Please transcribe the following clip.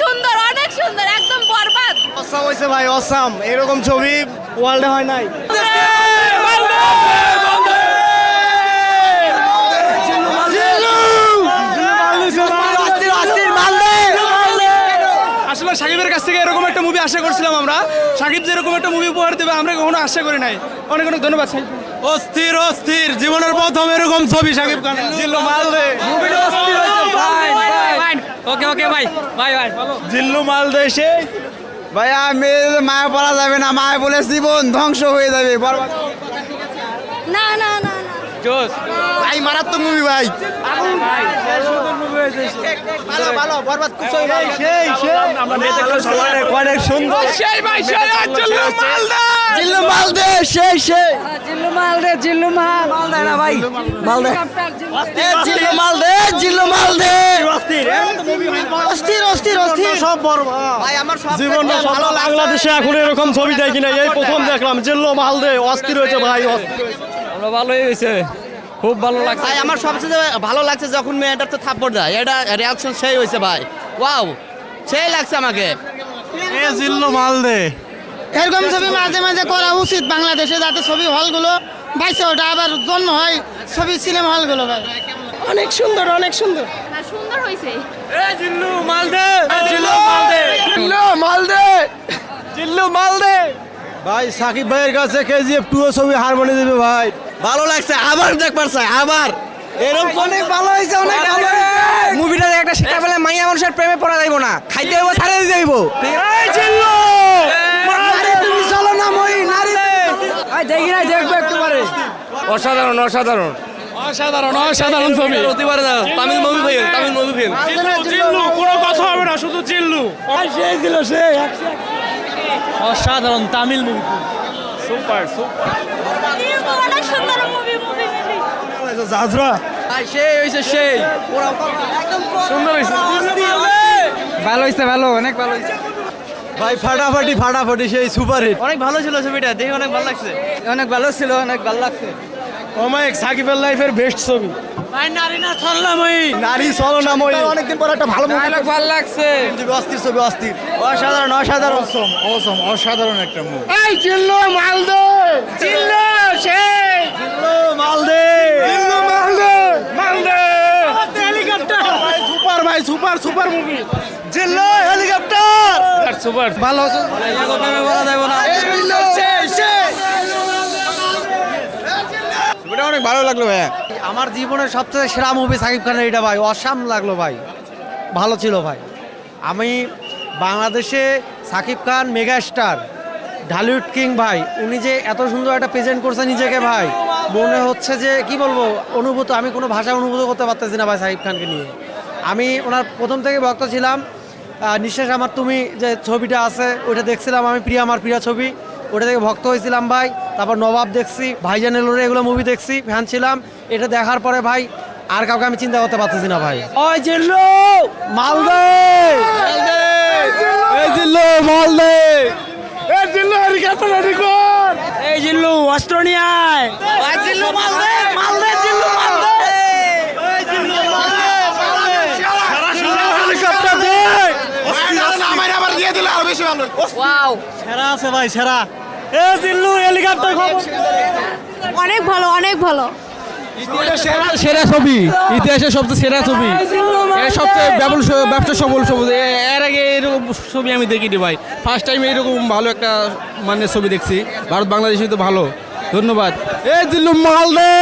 সুন্দর অনেক সুন্দর একদম বরবাদ। অসাম হয়েছে ভাই অসাম। এরকম ছবি ওয়ার্ল্ডে হয় নাই। আসলে সাকিবের কাছ থেকে এরকম একটা মুভি আশা করছিলাম আমরা। সাকিব যেরকম একটা মুভি উপহার দেবে আমরা কখনো আশা করি নাই। অনেক অনেক ধন্যবাদ সাকিব। অস্থির অস্থির জীবনের প্রথম এরকম ছবি সাকিব খান দে ওকে ওকে ভাই ভাই ভাই জিল্লু মাল দেশে সে ভাইয়া মেয়ে মায়া পড়া যাবে না মায়া বলে জীবন ধ্বংস হয়ে যাবে না না না ভাই মারাত্মক মুভি ভাই। ভালো ভালো বরবাদ সেই সেই। অনেক সুন্দর। সেই ভাই সেই মালদা। জিল্লু মাল দে সেই সেই। জিল্লু মাল দে জিল্লু মাল। মাল দে না ভাই মাল দে। জিল্লু মাল দে জিল্লু মাল দে। অস্থির অস্থির অস্থির সব বরবাদ ভাই। আমার সব জীবনটা ভালো বাংলাদেশে এখন এরকম ছবি দেখি না এই প্রথম দেখলাম জিল্লু মাল দে অস্থির হয়েছে ভাই আমরা ভালোই হয়েছে খুব ভালো লাগছে। ভাই আমার সবচেয়ে ভালো লাগছে যখন মেয়েটার তো থাপ্পড় দেয় এটা রিয়াকশন সেই হয়েছে ভাই। ওয়াও সেই লাগছে আমাকে। এ জিল্লু মাল দে। এরকম ছবি মাঝে মাঝে করা উচিত বাংলাদেশে যাতে ছবি হলগুলো বাইসে ওটা আবার জন্ম হয় ছবি সিনেমা হলগুলো ভাই। অনেক সুন্দর অনেক সুন্দর। সুন্দর হয়েছে। জিল্লু মালদে! জিল্লু মালদে! জিল্লু মাল দে জিল্লু মাল দে ভাই সাকিব ভাইয়ের কাছে কেজিএফ টু ছবি হারমোনি দেবে ভাই। ভালো লাগছে আবার দেখবার চাই আবার। এরকম অনেক ভালো হয়েছে অনেক ভালো মুভিটা একটা শিক্ষা পেলে মাইয়া মানুষের প্রেমে পড়া যাইব না। খাইতে হইব ছাড়ে যাইব চলো না মই নারী দেখি না দেখব একটু পরে। অসাধারণ অসাধারণ। অসাধারণ অসাধারণ ছবি। Tamil movie fail Tamil movie fail জিল্লু কোনো কথা হবে না শুধু জিল্লু। সেই দিল সে অসাধারণ তামিল মুভি সুপার সুপার। জাজরা সেই হয়েছে সেই। সুন্দর হয়েছে ভালো হয়েছে ভালো অনেক ভালো হয়েছে ভাই ফাটাফাটি ফাটাফাটি সেই সুপার হিট অনেক ভালো ছিল ছবিটা দেখে অনেক ভালো লাগছে। অনেক ভালো ছিল অনেক ভালো লাগছে। অমায়িক সাকিবের লাইফের বেস্ট ছবি। ভাই নারী না নারী অনেকদিন পর একটা ভালো মুভি ভালো লাগছে। অস্থির ছবি অস্থির। অসাধারণ অসাধারণ। অসম অসাধারণ একটা মুভি এই জিল্লু মাল দে জিল্লু সেই মাল দে মাল দে ভাই সুপার ভাই সুপার সুপার মুভি সুপার ভালো অনেক ভালো লাগল ভাইয়া। আমার জীবনের সবচেয়ে সেরা মুভি সাকিব খানের এটা ভাই অসাম লাগল ভাই। ভালো ছিল ভাই। আমি বাংলাদেশে Shakib Khan mega star Dhallywood king ভাই উনি যে এত সুন্দর একটা প্রেজেন্ট করছে নিজেকে ভাই মনে হচ্ছে যে কি বলব অনুভূত আমি কোনো ভাষায় অনুভূত করতে পারতেছি না ভাই সাকিব খানকে নিয়ে। আমি ওনার প্রথম থেকে ভক্ত ছিলাম নিঃশ্বাস আমার তুমি যে ছবিটা আছে ওইটা দেখছিলাম আমি প্রিয়া আমার প্রিয় ছবি। ওটা থেকে ভক্ত হয়েছিলাম ভাই। তারপর নবাব দেখছি ভাইজান এলোরে এগুলো মুভি দেখছি ফ্যান ছিলাম। এটা দেখার পরে ভাই আর কাউকে আমি চিন্তা করতে পারতেছি না ভাই। ওই জিল্লু মালদে! এই জিল্লো মাল দে এই জিল্লো হেলিকপ্টার রেডি কর এই জিল্লু অস্ত্র নিয়ে আয় হেলিকপ্টার দে ওয়াও সেরা আছে ভাই সেরা। এ জিল্লু হেলিকপ্টার খবর। অনেক ভালো অনেক ভালো। সেরা সেরা ছবি। ইতিহাসের সবচেয়ে সেরা ছবি। সবচেয়ে ব্যবসা সফল ছবি। এর আগে এরকম ছবি আমি দেখিনি ভাই। ফার্স্ট টাইম এরকম ভালো একটা মানে ছবি দেখছি। ভারত বাংলাদেশি তো ভালো। ধন্যবাদ। এ জিল্লু মাল দে